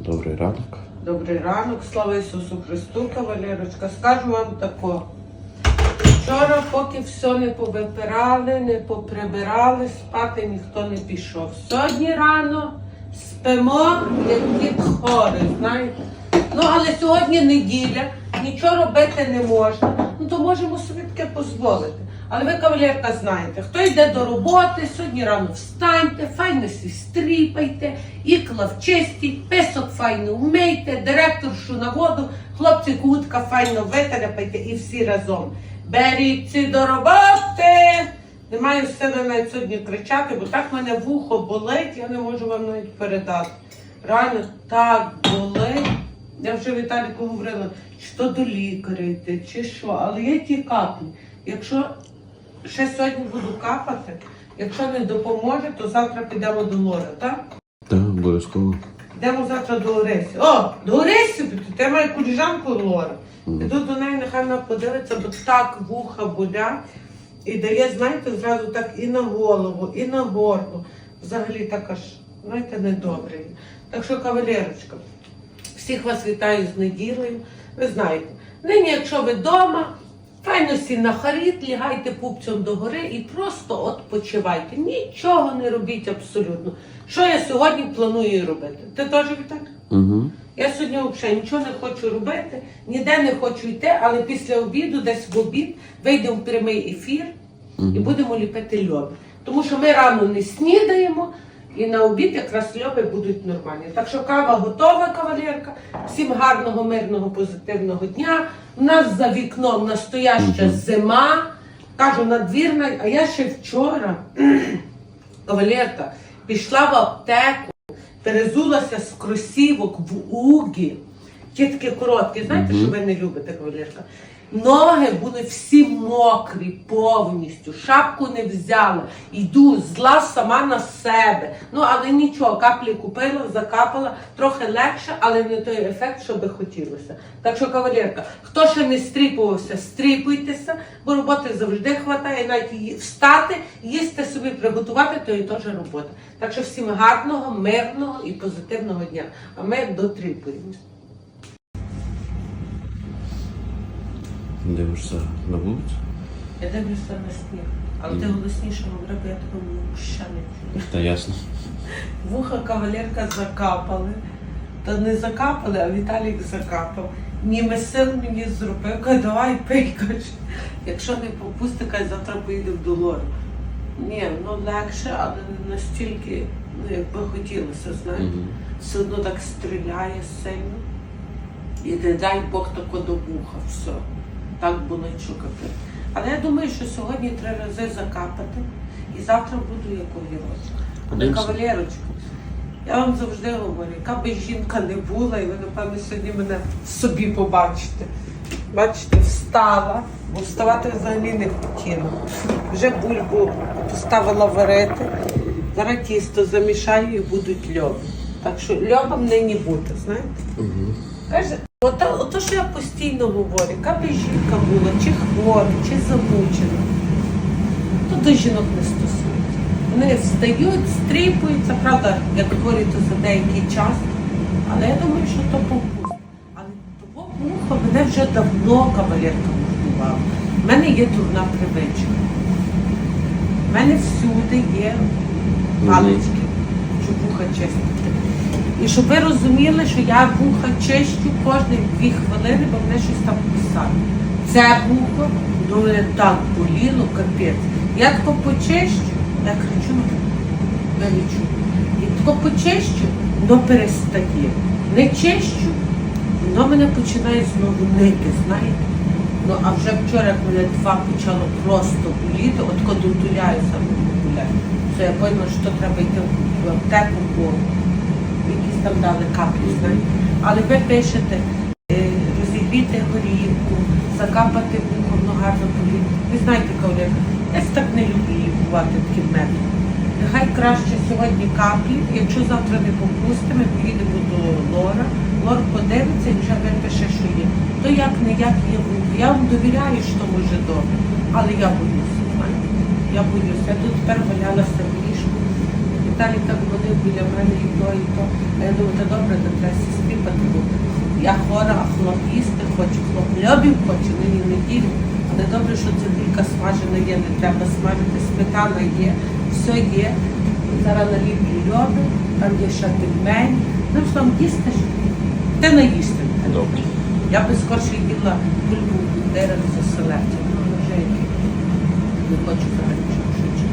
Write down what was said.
Добрий ранок. Добрий ранок, слава Ісусу Христу, кавалерочка. Скажу вам тако. Вчора, поки все не повипирали, не поприбирали, спати ніхто не пішов. Сьогодні рано спимо, як дід хорий, знаєте. Ну, але сьогодні неділя, нічого робити не можна. Ну, то можемо собі таке дозволити. Але ви, кавалерка, знаєте, хто йде до роботи, сьогодні рано встаньте, файно стріпайте, ікла вчистіть, песок файно вмийте, директоршу на воду, хлопці кутка файно витерепайте і всі разом. Беріться до роботи! Не маю сили навіть сьогодні кричати, бо так мене вухо болить, я не можу вам навіть передати. Реально так болить. Я вже Віталіку говорила, чи то до лікаря йти, чи що, але я ті каплі. Якщо ще сьогодні буду капати, якщо не допоможе, то завтра підемо до Лори, так? Так, обов'язково. Йдемо завтра до Орисі. О, до піти. Ти має коліжанку Лори. Іду до неї, нехай вона подивиться, бо так вуха болять. І дає, знаєте, зразу так і на голову, і на горло. Взагалі так аж, знаєте, недобре. Так що, кавалерочка, всіх вас вітаю з неділею. Ви знаєте, нині, якщо ви вдома, файно сі на харіт, лягайте пупцем догори і просто відпочивайте. Нічого не робіть абсолютно. Що я сьогодні планую робити? Ти теж Віталій? Угу. Я сьогодні взагалі нічого не хочу робити, ніде не хочу йти, але після обіду, десь в обід, вийдемо в прямий ефір і будемо ліпити льоби. Тому що ми рано не снідаємо, і на обід якраз льоби будуть нормальні. Так що кава готова, кавалерка. Всім гарного, мирного, позитивного дня. У нас за вікном настояща зима. Кажу, надвірна, а я ще вчора, кавалерка, пішла в аптеку перезулася з кросівок в угі. Ті такі короткі, знаєте, що ви не любите, кавалерка? Ноги були всі мокрі повністю, шапку не взяла, йду зла сама на себе. Ну, але нічого, каплі купила, закапала, трохи легше, але не той ефект, що би хотілося. Так що, кавалерка, хто ще не стріпувався, стріпуйтеся, бо роботи завжди хватає, навіть її встати, їсти собі, приготувати, то і теж робота. Так що всім гарного, мирного і позитивного дня. А ми дотріпуємося. Дивишся на вулицю? Я дивлюся на сніг. Але ти голосніше говори, бо я тебе ще не чую. Та ясно. Вуха кавалерка закапали. Та не закапали, а Віталік закапав. Німе сил мені зробив, каже, давай пий, каже. Якщо не попусти, каже, завтра поїде в Долору. Ні, ну легше, але не настільки, ну як би хотілося, знаєте. Мгм. Все одно так стріляє сильно. І не дай Бог тако до вуха, все. Так болить, капець. Але я думаю, що сьогодні три рази закапати, і завтра буду як огірочка. Кавалерочка, я вам завжди говорю, яка би жінка не була, і ви, напевно, сьогодні мене в собі побачите. Бачите, встала, бо вставати взагалі не хотіла. Вже бульбу поставила варити. Зараз тісто замішаю і будуть льоби. Так що льобам нині бути, знаєте? Угу. Каже, ото, ото що я постійно говорю, яка би жінка була, чи хвора, чи замучена, то до жінок не стосується. Вони встають, стріпуються, правда, як говорять, за деякий час. Але я думаю, що то попуск. Але того вуха мене вже давно кавалерка можливала. У мене є дурна привичка. У мене всюди є палички, щоб вуха чистити. І щоб ви розуміли, що я вуха чищу кожні дві хвилини, бо мене щось там писає. Це вухо, мене так боліло, капець. Я тако почищу, я кричу, я чую. І тако почищу, воно перестає. Не чищу, воно мене починає знову нити, знаєте. Ну а вже вчора, як два почало просто боліти, от коли дотуляюся. Це я поняла, що треба йти в аптеку, бо якісь там дали каплі. Але ви пишете е, розігріти горівку, закапати вухо, воно гарно боліти. Ви знаєте, кавалерка, я так не люблю лікувати таким методом. Нехай краще сьогодні каплі, якщо завтра не попустимо, поїдемо до Лора. Лор подивиться і вже випише, що є. То як не як є вухо. Я вам довіряю, що може добре, але я боюся. Я боюся. Я тут тепер валялася в. Віталій так ходив біля мене і то, і то. А я думаю, та добре, не треба стріпати, бо я хвора, а хлоп їсти хоче, хлоп льобів хоче, нині неділю. Але добре, що цибулька смажена є, не треба смажити, сметана є, все є. Зараз наліплю льоби, там є ще пельмень. Ну, що їсти ж? Ти наїсти. Добре. Я би скорше їла бульбу дерево за селецем. Ну, вже. Не хочу швидше.